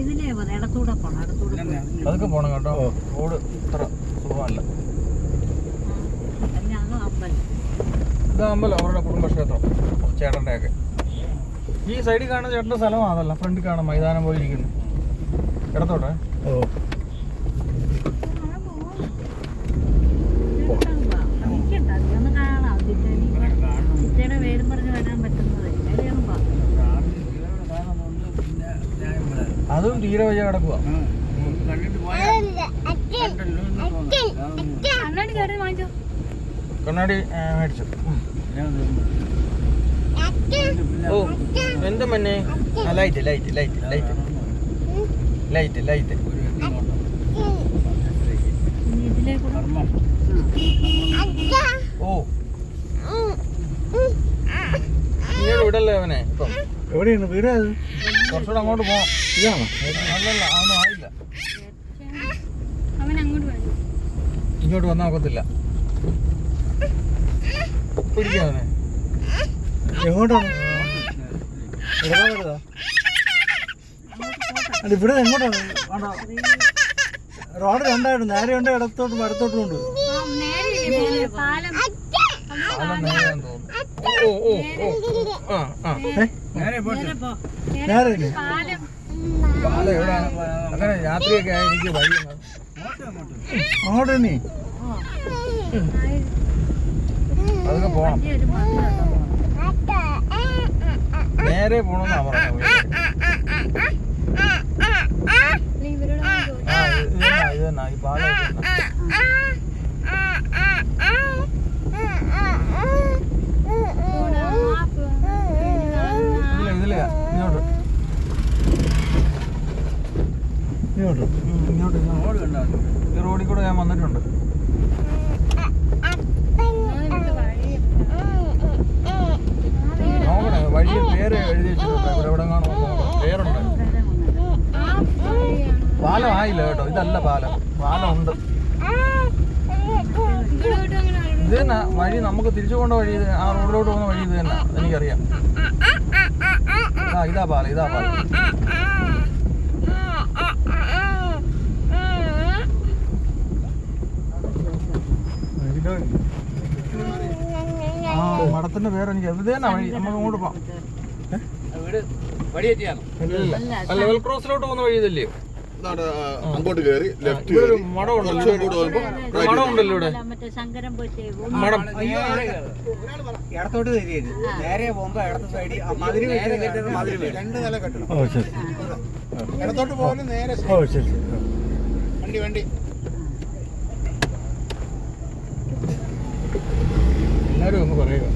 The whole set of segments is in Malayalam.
ഇതിലേ ഇടത്തൂടെ പോണം ഇടത്തൂടെ. അതൊക്കെ പോണം കേട്ടോ. റോഡ് ഇത്ര സുഖമല്ല. ഇത് അമ്പലം അവരുടെ കുടുംബക്ഷേത്രം ചേട്ടന്റെ ഒക്കെ ഈ സൈഡിൽ കാണുന്ന ചേട്ടന്റെ സ്ഥലമാണ് അതല്ല. ഫ്രണ്ടിൽ കാണാം മൈതാനം പോലെ ഇരിക്കുന്നു. ഇടത്തോട്ടെ ഓ. അതും തീരെ വയ്യ കിടക്കുക കണ്ണാടി മേടിച്ചു. ഓ എന്താ മന്നെ. Light light light light light light ഓ ഇങ്ങോട്ട് വിടല്ലേ അവനെ? ഇപ്പം. എവിടെയാണ്? വീട് അത് കുറച്ചുകൂടെ അങ്ങോട്ട് പോവാം. ഇതാണോ അല്ലല്ല അവനും ആയില്ല. ഇങ്ങോട്ട് വന്നാൽ ഒക്കത്തില്ല. പിടിക്കാം അവനെ. എങ്ങോട്ടാണ്? അല്ല ഇവിടെ എങ്ങോട്ടാണ്. റോഡ് രണ്ടായിട്ട് നേരെ ഉണ്ട് ഇടത്തോട്ടും വരത്തോട്ടും ഉണ്ട്. നേരെ പോ. നേരെ ഇല്ലേ? പാലം. പാലം എവിടെ അങ്ങനെ രാത്രിയൊക്കെ ആയി എനിക്ക് വഴി അങ്ങോട്ട് തന്നെ. അതൊക്കെ പോണം. ഒരു മതിലുണ്ടോ നേരെ പോണെന്നാ പറഞ്ഞത് ഇവരോട് ആ ഇത് ഇത് തന്നെ ഈ പാല. ഇതിലെ ഇങ്ങോട്ട് ഇങ്ങോട്ട് ഇങ്ങോട്ട് ഇങ്ങോട്ട്. ഈ റോഡിൽ കൂടെ ഞാൻ വന്നിട്ടുണ്ട് പാലം ആയില്ല കേട്ടോ. ഇതല്ല പാലം. പാലം ഉണ്ട് ഇത് തന്നെ വഴി നമുക്ക് തിരിച്ചു കൊണ്ട വഴി ആ റോഡിലോട്ട് പോകുന്ന വഴി ഇത് തന്നെ. എനിക്കറിയാം. ആ ഇതാ പാലം ഇതാ പാലം. ആ മഠത്തിന്റെ പേരെനിക്ക് ഇത് തന്നെ വഴി. നമുക്ക് അങ്ങോട്ട് പോവാം. ഇല്ല ആ ലെവൽ ക്രോസിലോട്ട് പോകുന്ന വഴി ഇതല്ലേ? അങ്ങോട്ട് കയറി ലെഫ്റ്റ് ഇടത്തോട്ട് തിരിയരുത്. നേരെ പോകുമ്പോ ഇടത്തെ സൈഡിൽ മതിരി മതിരി രണ്ട് നില കെട്ടണം. ഓ ശരി. ഇടത്തോട്ട് നേരെ വണ്ടി വണ്ടി. എല്ലാരും ഒന്ന് പറയുക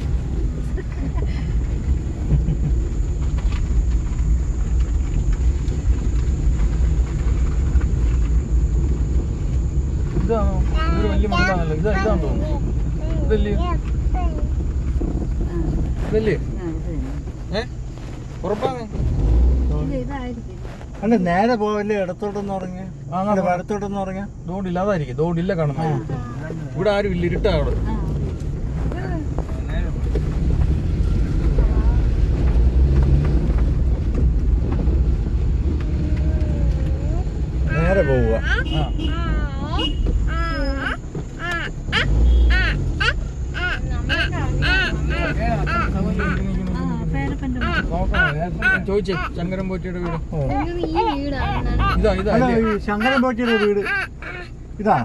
ഇതാണോ ഇതൊരു വലിയ മതിലാണല്ലോ ഇതാ ഇതാന്ന് തോന്നുന്നു. ഇതല്ലേ? ഇതല്ലേ? ഏ? ഉറപ്പാണ്. ഇതായിരിക്കും. അല്ല നേരെ പോവല്ലേ ഇടത്തോട്ടൊന്ന് ഉറങ്ങി. വലത്തോട്ടൊന്ന് ഉറങ്ങി. ദോണ്ടില്ല അതായിരിക്കും ദോണ്ടില്ല കാണുന്ന ഇവിടെ ആരും ഇല്ല ഇരുട്ടാ അവിടെ. നേരെ പോവുക. ആ ആ പേരപ്പന്റെ നോക്കണം ഞാൻ ചോദിച്ചേ ശങ്കരൻ പോറ്റിയുടെ വീട്. ഇതാ ഇതാ ശങ്കരൻ പോറ്റിയുടെ വീട്. ഇതാ.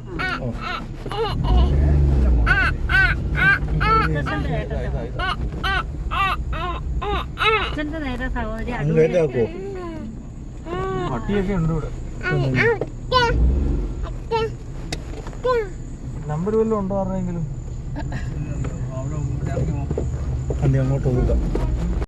പട്ടിയൊക്കെ ഉണ്ട് ഇവിടെ. നമ്പർ വല്ലതും ഉണ്ടോ പറഞ്ഞെങ്കിലും അന്നി അങ്ങോട്ട് പോകാം